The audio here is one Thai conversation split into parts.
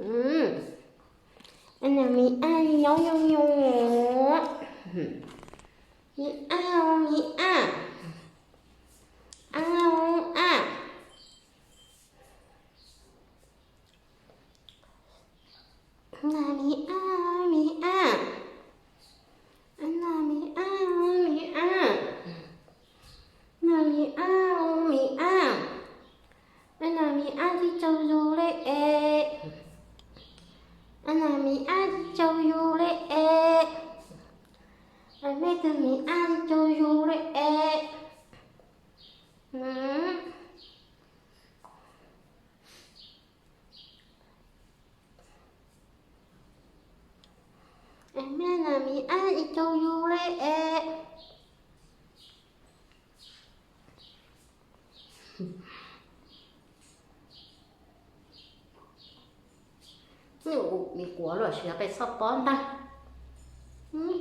嗯，那米爱你有，有，有，有，有，有，米有，爱有，有，有，有，有，米有，有，有，有，ไอ้เจ้ายูเลยเอะนี่อุมีกัวหรอเชื้อไปซอบป้อนปะอืม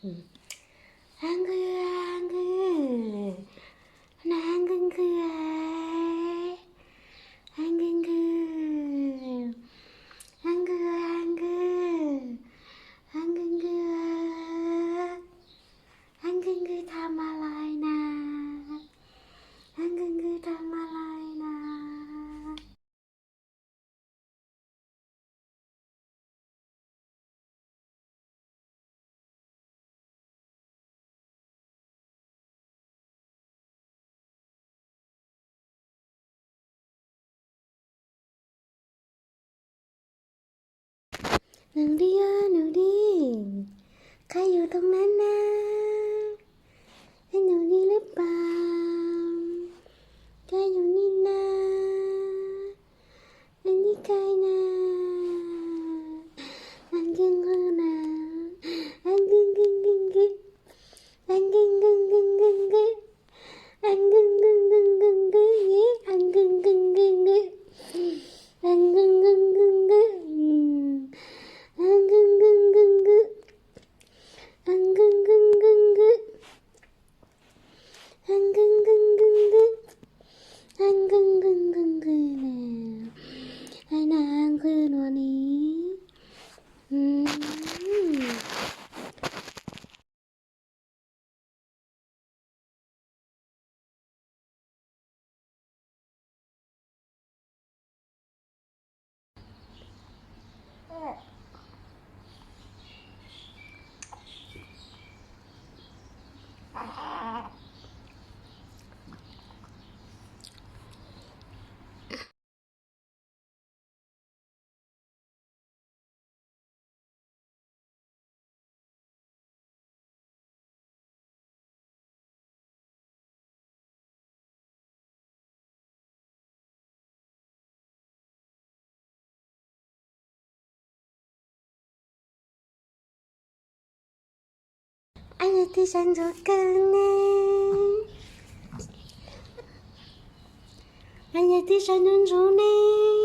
嗯，安哥啊，安哥，男哥哥นูดีอ่หนูดีใครอยู่ตรงนั้นนะเป้นหนูดีหรือเปล่าใครอยู่นี่นะอันนี้ใครนะ哎呀，第三组歌呢？哎呀，第三组组呢？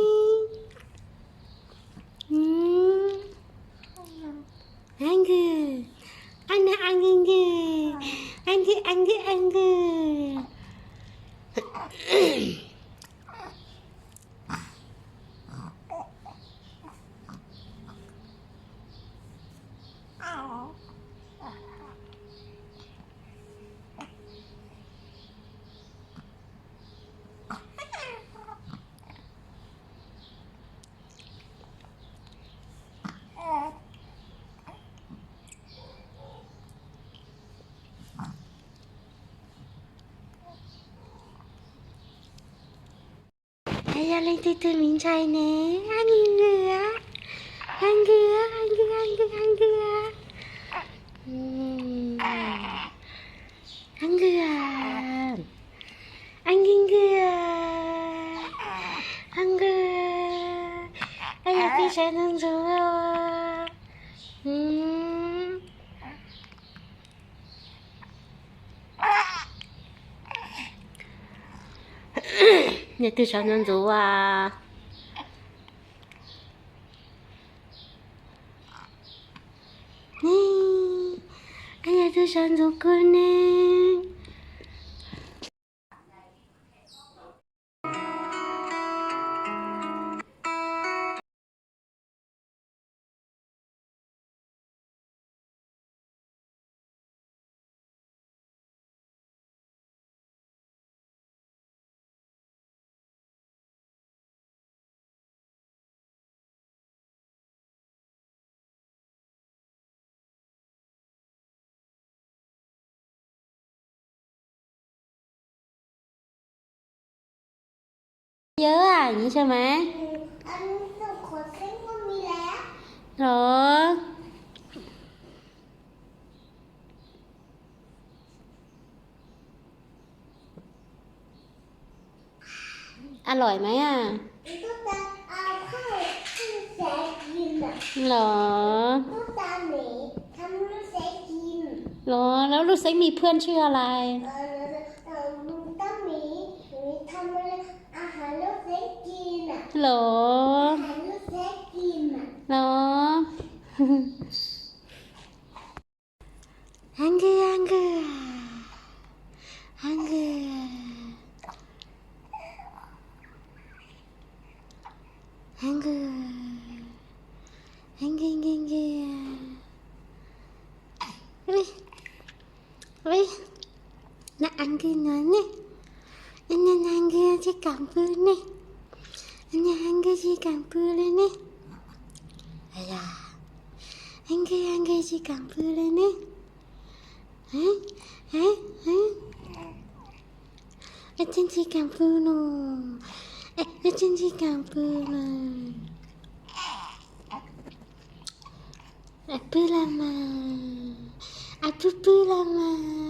อะไรตื่นตื่นมินชัยเนะอันเกืออันเกืออันเกืออันเกืออันเกืออันเกืออันกินเกืออันเกืออันอยากไปใช้นั่งจุ๊บ多小能做啊！咦，更加多想做个你。เยอะอ่ะอย่างนี้ใช่ไหมอันนี้สุดขนเส้นกมีแล้วหรออร่อยไหมอ่ะตุ๊กตาเอาข้าวที่แซนกินอ่ะหรอตุ๊กตาหนีทำลูกเซกกินหรอแล้วลูกเซกมีเพื่อนชื่ออะไรเหรอเหรอ Hunger, hunger. Hunger. ฮังเกอร์ฮังเกอร์ฮังเกอร์เฮ้ยเฮ้ยน่าอังเกอร์นะเนี่ยนั่นนั่นอังเกอร์จะกลับพื้นเนี่ย 언니 한 글씩 안 부르네? 아야 한글 한 글씩 안 부르네? 응? 응? 응? 어쩐지 안 부르노 어쩐지 안 부르노 아프라마 아프프라마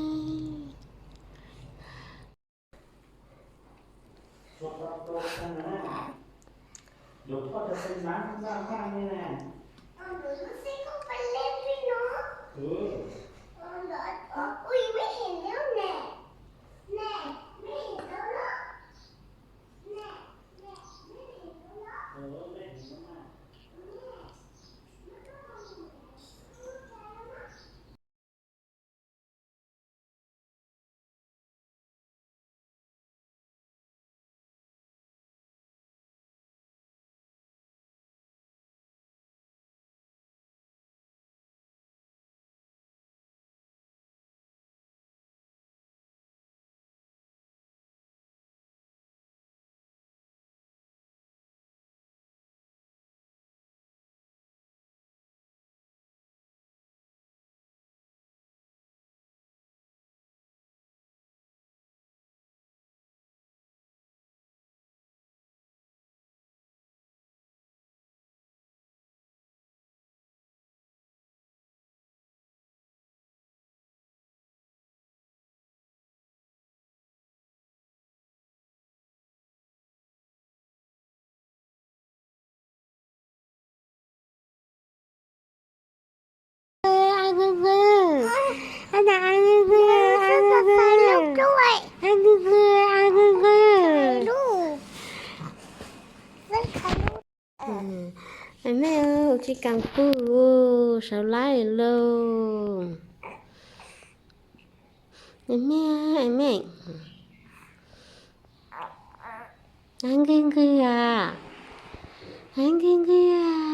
là ăn cứ ăn cứ ăn cứ ăn cứ ăn cứ ăn mẹ ơi chị cầm cu sao lái lô mẹ ơi mẹ anh cứ cứ à ăn cứ cứ à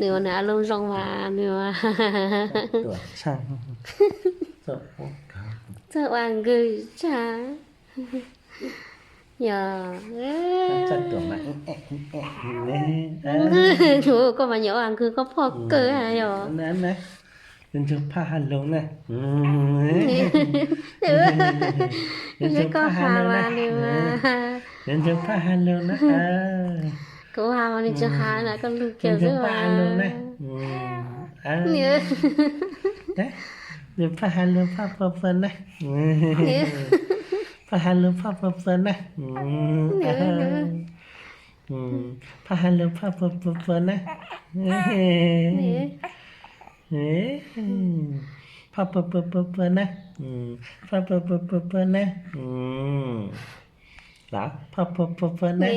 หรือว่าอารมณ์สงวานหรือว่าใช่เจ้าวังคือช้าอย่าจัดตัวมาหนูก็มาอย่าวังคือก็พอเกิดอะไรหนั่นนะันจะพาหันลงนะันจะพาหันลงนะันจะพาหันลงนะ그와많이저하나가루께서 와. 네. 네. 네. 파할로파파파 나. 네. 파할로파파파 나. 네. 파할로파파파 나. 네. 네. 파파파파 나. 파파파파 나. 음. นะพอพอพอพอนะ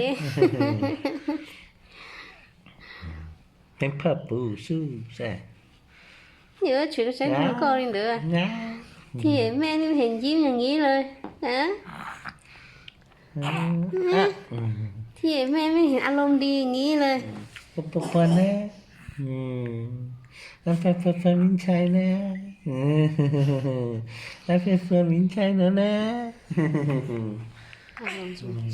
เป็นพ่อปู่สู้ใช่เดี๋ยฉุดใช้หัวกอลินเด้อที่เห็นแม่นี่เห็นยิ้มอย่างนี้เลย นะที่เห็นแม่ไม่เห็นอารมณ์ดีอย่างนี้เลยปปปนะอืมแล้วเฟเฟเฟมินชัยนะแล้วเฟเฟมินชัยนะนะ 음.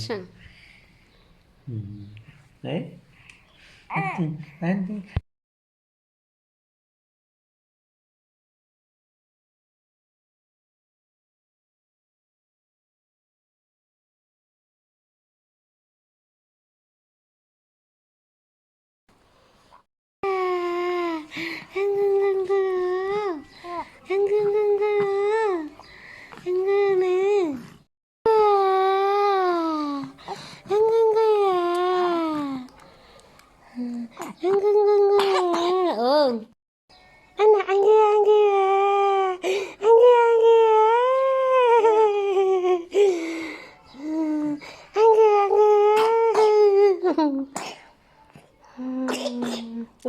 음. 네? 안 돼, 안 돼.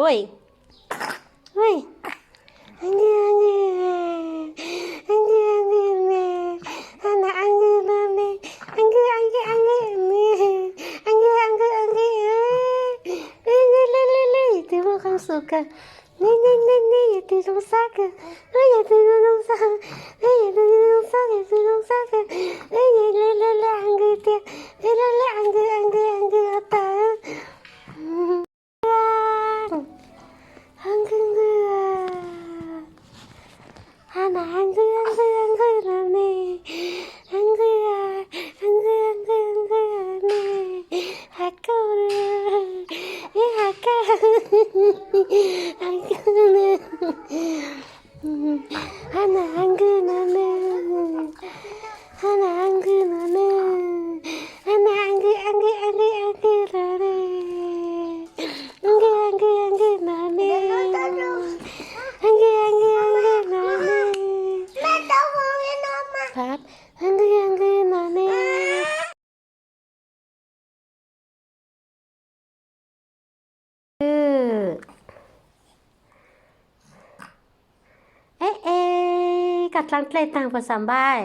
Oi! ฮันอังกีนันเนอันอังกีอังกีอังกีอังกีนันเนอังกีอังกีอังกีนันเนอังกีอังกีอังกีนันเนแม่ต้องฟังให้นะมาครับอังกีอังกีนันเน Eh, อ h katlang tlay tang pa sambay.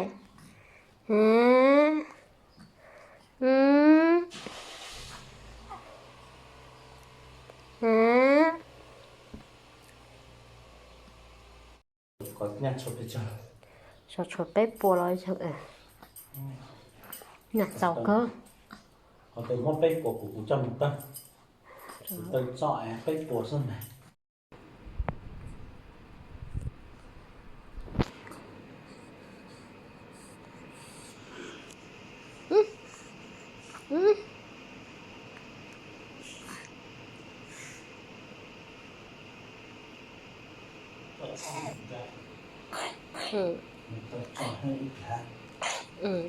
嗯嗯嗯。nhặt chuột hết chưa? cho chuột bếp bùa rồi chứ nhặt dầu cơ có tới một bếp của cụ chồng ta tới dọi bếp bùa xong này 嗯。嗯。